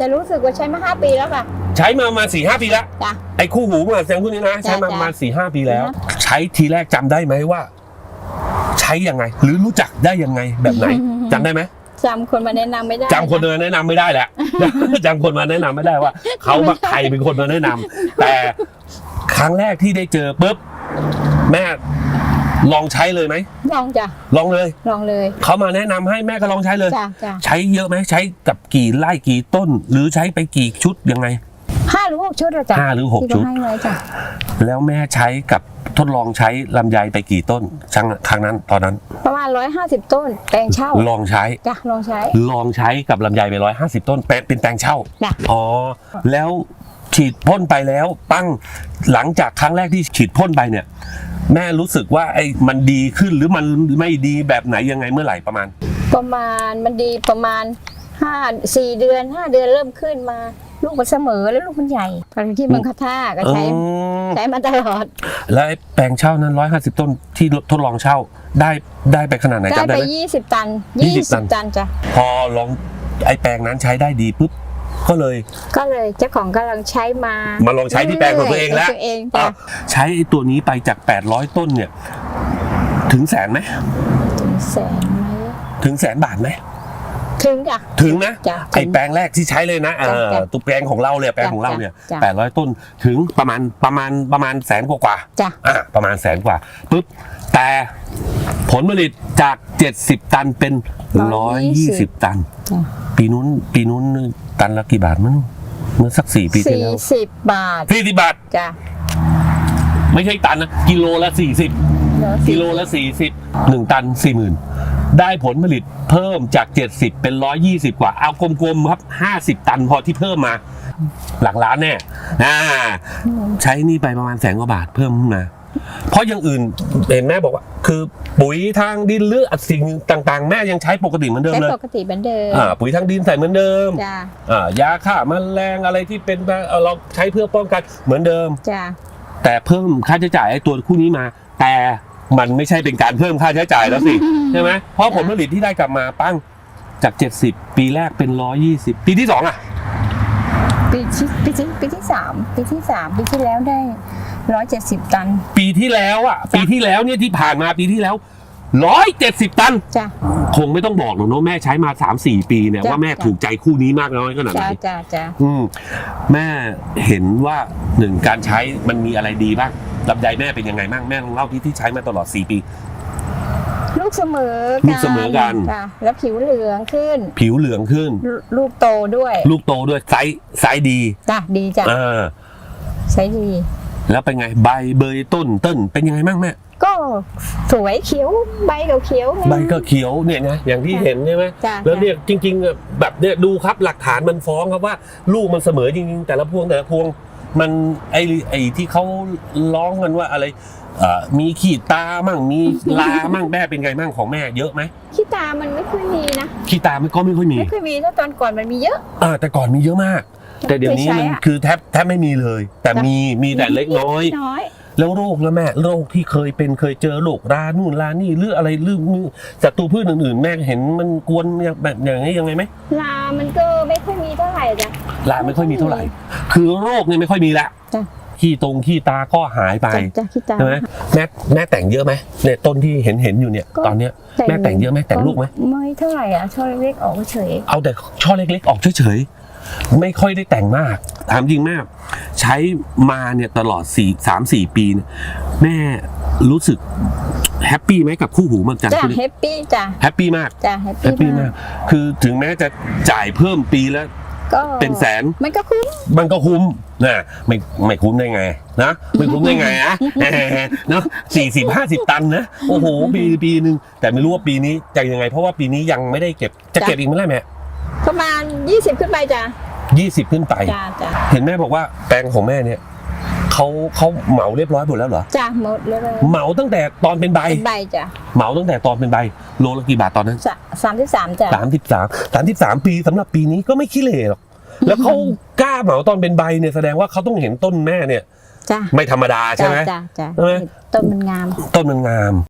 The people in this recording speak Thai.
จะรู้สึกว่าใช้มาห้าปีแล้วค่ะ ใช้มาประมาสี่ห้าปีแล้วจ้ะ ไอ้คู่หูมาแสงพวกนี้นะ ใช้มาประมาณสี่ห้าปีแล้วจ้ะใช้ทีแรกจำได้ไหมว่า ใช้ยังไง หรือรู้จักได้ยังไงแบบไหนจำได้ไหมจำคนมาแนะนำไม่ได้จำคนมาแนะนำไม่ได้แหละ จำคนมาแนะนำไม่ได้ว่าเขามาใครเป็นคนมาแนะนำแต่ครั้งแรกที่ได้เจอปุ๊บแม่ ลองใช้เลยไหมลองจ้ะลองเลยลองเลยเขามาแนะนำให้แม่ก็ลองใช้เลย จ้ะจ้ะใช้เยอะไหมใช้กับกี่ไร่กี่ต้น หรือใช้ไปกี่ชุดยังไง ห้าหรือหกชุดอะจ้ะห้าหรือหกที่ชุด เขาให้ไว้จ้ะแล้วแม่ใช้กับทดลองใช้ลำไยไปกี่ต้นครั้งครั้งนั้นตอนนั้น ประมาณร้อยห้าสิบต้นแปลงเช่าลองใช้ จ้ะลองใช้ ลองใช้กับลำไยไปร้อยห้าสิบต้นเป็นเป็นแปลงเช่า จ้ะ อ๋อ แล้ว ฉีดพ่นไปแล้วปั้งหลังจากครั้งแรกที่ฉีดพ่นไปเนี่ย แม่รู้สึกว่าไอ้มันดีขึ้นหรือมันไม่ดีแบบไหนยังไงเมื่อไหร่ประมาณ ประมาณมันดีประมาณห้าสี่เดือนห้าเดือนเริ่มขึ้นมา ลูกมันเสมอแล้วลูกมันใหญ่ตอนที่เมืองคาท่าก็ใช้อืมใช้มาตลอด แล้วไอ้แปลงเช่านั้นร้อยห้าสิบต้นที่ทดลองเช่าได้ได้ไปขนาดไหนได้จำได้ไปไหม ยี่สิบตันยี่ยี่สิบตัสินบตันจ้ะ พอลองไอ้แปลงนั้นใช้ได้ดีปุ๊บ ก็เลยก็เลยเจ้าของกำลังใช้มามาลองใช้ที่แปลงของตัวเองแล้วตัวเองจ้ะ อะใช้ไอ้ตัวนี้ไปจาก 800 ต้นเนี่ย ถึงแสนไหมถึงแสนไหมถึงแสนบาทไหมถึงจ้ะ ถึงนะจ้ะไอ้แปลงแรกที่ใช้เลยนะเออจ้ะตัวแปลงของเราเนี่ยแปลงของเราเนี่ยจ้ะ 800 ต้นถึงประมาณประมาณประมาณแสนกว่ากว่าจ้ะอะประมาณแสนกว่าปุ๊บแต่ผลผลิตจาก 70 ตันเป็น 120 ตัน จ้ะปีนู้นปีนู้น ตันละกี่บาทมั้งเมื่อสักสี่ปีที่สี่แล้วสิบบาทสี่สิบบาท จ้ะไม่ใช่ตันนะ กิโลละสี่สิบเหลือกิโลละสี่สิบหนึ่งตันสี่หมื่นได้ผลผลิตเพิ่มจาก 70 เป็น 120 กว่า เอากลมๆครับ 50 ตันพอที่เพิ่มมา หลักล้านแน่อ่าใช้นี่ไปประมาณแสนกว่าบาทเพิ่มขึ้นมา เพราะอย่างอื่นเห็นแม่บอกว่า คือปุ๋ยทางดินหรือสิ่งต่างๆ แม่ยังใช้ปกติเหมือนเดิมใช้เลยปกติเหมือนเดิมอ่าปุ๋ยทางดินใส่เหมือนเดิมจ้ะอ่ายาฆ่าแมลงอะไรที่เป็นเอ่อเราใช้เพื่อป้องกันเหมือนเดิมจ้ะแต่เพิ่มค่าใช้จ่ายไอ้ตัวคู่นี้มา แต่มันไม่ใช่เป็นการเพิ่มค่าใช้จ่ายแล้วสิใช่ไหมเพราะผลผลิตที่ได้กลับมาปั้งจาก 70 ปีแรกเป็น 120 ปีที่สองอะปีที่ปีที่ปีที่สามปีที่สามปีที่แล้วได้ ร้อยเจ็ดสิบตัน ปีที่แล้วอะ ปีที่แล้วเนี่ยที่ผ่านมาปีที่แล้ว170ตัน จ้ะ คงไม่ต้องบอกหรอกเนอะแม่ใช้มา3-4ปีเนี่ยจ้ะ ว่าแม่จ้ะถูกใจคู่นี้มากน้อยขนาดไหจ้ะนจ้ะจ้ะอืมแม่เห็นว่าหนึ่งการใช้มันมีอะไรดีบ้างลำไยแม่เป็นยังไงบ้างแม่ลองเล่าที่ที่ใช้มาตลอด4ปี ลูกเสมอลูกเสมอกันจ้ะแล้วผิวเหลืองขึ้น ผิวเหลืองขึ้น ลูลูกโตด้วย ลูกโตด้วยไซส์ไซส์ดีจ้ะดีจ้ะอ่าใช้ดี แล้วเป็นไงใบเบยต้นต้นเป็นยังไงบ้างแม่ก็สวยเขียวใบเขียวๆไงใบก็เขียวเนี่ยนะอย่างที่เห็นใช่ไหมจ้ะแล้วเนี่ยจริงๆอะแบบเนี่ยดูครับหลักฐานมันฟ้องครับว่า ลูกมันเสมอจริง ๆ แต่ละพวงแต่ละพวงมันไอไอที่เขาร้องกันว่าอะไรเอ่อมีขีดตามั่งมีลามั่งแม่เป็นไงมั่งของแม่เยอะไหมขี้ตามันไม่ค่อยมีนะขีดตามันก็ไม่ค่อยมีไม่ค่อยมีถ้าตอนก่อนมันมีเยอะอ่าแต่ก่อนมีเยอะมาก แต่เดี๋ยวนี้มันเคยใช้อะคือแทบแทบไม่มีเลย แต่มีมีแต่เล็กน้อยน้อย แล้วโรคแล้วแม่โรคที่เคยเป็นเคยเจอโรครานู่นรานี่หรืออะไรหรือศัตรูพืชอื่นๆ แม่เห็นมันกวนอย่างแบบอย่างนี้ยังไงไหมลามันก็ไม่ค่อยมีเท่าไหร่จ้ะลาไม่ค่อยมีเท่าไหร่ คือโรคเนี่ยไม่ค่อยมีละจ้ะขี้ตรงขี้ตาก็หายไปจ้ะจ้ะขี้ตาใช่ไหมแม่แม่แต่งเยอะไหมเนี่ยต้นที่เห็นเห็นอยู่เนี่ยก็ตอนเนี้ยแม่แต่งเยอะไหมแต่งลูกไหมไม่เท่าไหร่อะช่อเล็กๆออกเฉย เอาแต่ช่อเล็กๆออกเฉยๆ ไม่ค่อยได้แต่งมาก ถามจริงแม่ใช้มาเนี่ยตลอดสี่สามสี่ปีเนี่ยแม่รู้สึกแฮปปี้ไหมกับคู่หูมันจันทร์จ้ะคู่นี้ แฮปปี้จ้ะแฮปปี้มาก จ้ะแฮปแฮปปี้ปี้มามากก คือถึงแม้จะจ่ายเพิ่มปีละก็เป็นแสน มันก็คุ้ม มันก็คุ้มนะไม่ไม่คุ้มได้ไงนะไม่คุ้มได้ไงอะเนาะสี่สิบห้าสิบตันนะโอ้โหปีปีหนึ่งแต่ไม่รู้ว่าปีนี้จะยังไง เพราะว่าปีนี้ยังไม่ได้เก็บจะเก็บอีกเมื่อไหร่แม่ ประมาณ 20 ขึ้นไปจ้ะยี่สิบขึ้นไป จ้ะจ้ะเห็นแม่บอกว่าแปลงของแม่เนี่ยเขาเขาเหมาเรียบร้อยหมดแล้วเหรอจ้ะหมดเลยเหมาตั้งแต่ตอนเป็นใบเป็นใบจ้ะเหมาตั้งแต่ตอนเป็นใบโลละกี่บาทตอนนั้นสามที่สามจ้ะสามสิบสามสามสิบสามปีสำหรับปีนี้ก็ไม่ขี้เหร่หรอกแล้วเขากล้าเหมาตอนเป็นใบเนี่ยแสดงว่าเขาต้องเห็นต้นแม่เนี่ยจ้ะไม่ธรรมดาใช่ไหมจ้ะจ้ะใช่ไหมต้นมันงาม ต้นมันงาม